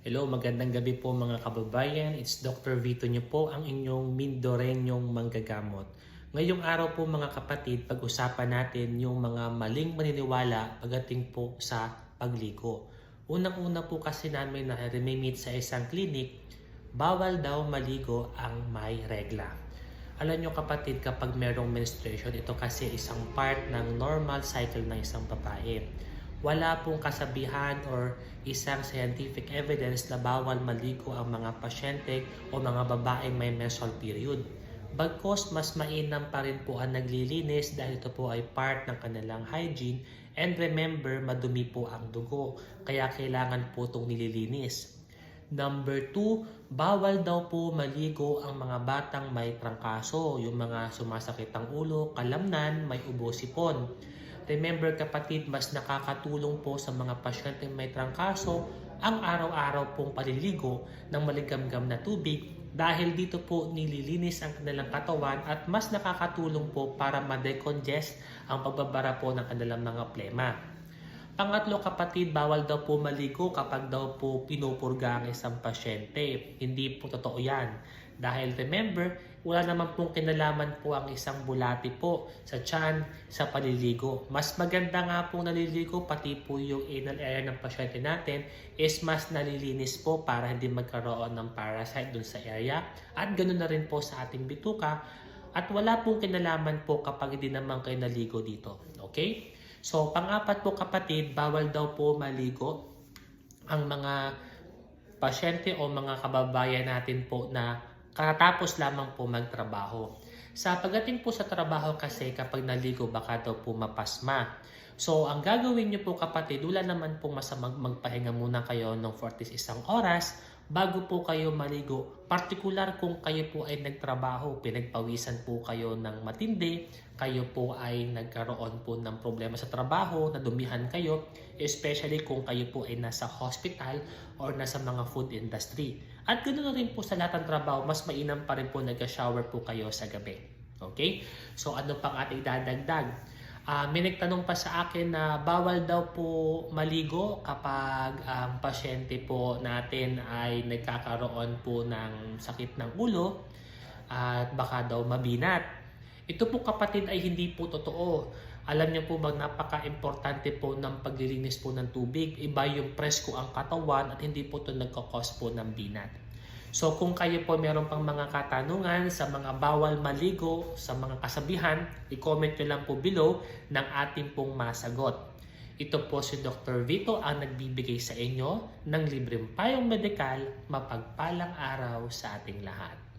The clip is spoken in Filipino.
Hello, magandang gabi po mga kababayan. It's Dr. Vito niyo po, ang inyong Mindorenyong manggagamot. Ngayong araw po mga kapatid, pag-usapan natin yung mga maling maniniwala pagdating po sa pagligo. Unang-una po kasi namin na rememit sa isang clinic, bawal daw maligo ang may regla. Alam nyo kapatid, kapag merong menstruation, ito kasi isang part ng normal cycle ng isang babae wala pong kasabihan or isang scientific evidence na bawal maligo ang mga pasyente o mga babaeng may menstrual period. Bagkos mas mainam pa rin po ang naglilinis dahil ito po ay part ng kanilang hygiene and remember madumi po ang dugo kaya kailangan po itong nililinis. Number two, bawal daw po maligo ang mga batang may trangkaso, yung mga sumasakit ang ulo, kalamnan, may ubo sipon. Remember kapatid, mas nakakatulong po sa mga pasyente may trangkaso ang araw-araw pong paliligo ng maligamgam na tubig dahil dito po nililinis ang kanilang katawan at mas nakakatulong po para ma-decongest ang pagbabara po ng kanilang mga plema. Pangatlo kapatid, bawal daw po maligo kapag daw po pinupurga ang isang pasyente. Hindi po totoo yan. Dahil remember, wala naman pong kinalaman po ang isang bulati po sa tiyan sa paliligo. Mas maganda nga po naliligo pati po yung anal area ng pasyente natin is mas nalilinis po para hindi magkaroon ng parasite dun sa area. At ganoon na rin po sa ating bituka. At wala pong kinalaman po kapag hindi naman kayo naligo dito. Okay? So, pang-apat po kapatid, bawal daw po maligo ang mga pasyente o mga kababayan natin po na katapos lamang po magtrabaho. Sa pagdating po sa trabaho kasi kapag naligo baka daw po mapasma. So, ang gagawin niyo po kapatid, wala naman po masamang magpahinga muna kayo ng 40 isang oras bago po kayo maligo. Partikular kung kayo po ay nagtrabaho, pinagpawisan po kayo ng matindi, kayo po ay nagkaroon po ng problema sa trabaho, nadumihan kayo, especially kung kayo po ay nasa hospital or nasa mga food industry. At ganoon na rin po sa lahat ng trabaho, mas mainam pa rin po nag-shower po kayo sa gabi. Okay? So ano pang ating dadagdag? Ah, may nagtanong pa sa akin na bawal daw po maligo kapag ang pasyente po natin ay nagkakaroon po ng sakit ng ulo at baka daw mabinat. Ito po kapatid ay hindi po totoo. Alam niyo po ba napaka-importante po ng paglilinis po ng tubig. Iba yung presko ang katawan at hindi po ito nagkakos po ng binat. So kung kayo po meron pang mga katanungan sa mga bawal maligo, sa mga kasabihan, i-comment nyo lang po below ng ating pong masagot. Ito po si Dr. Vito ang nagbibigay sa inyo ng libreng payong medikal, mapagpalang araw sa ating lahat.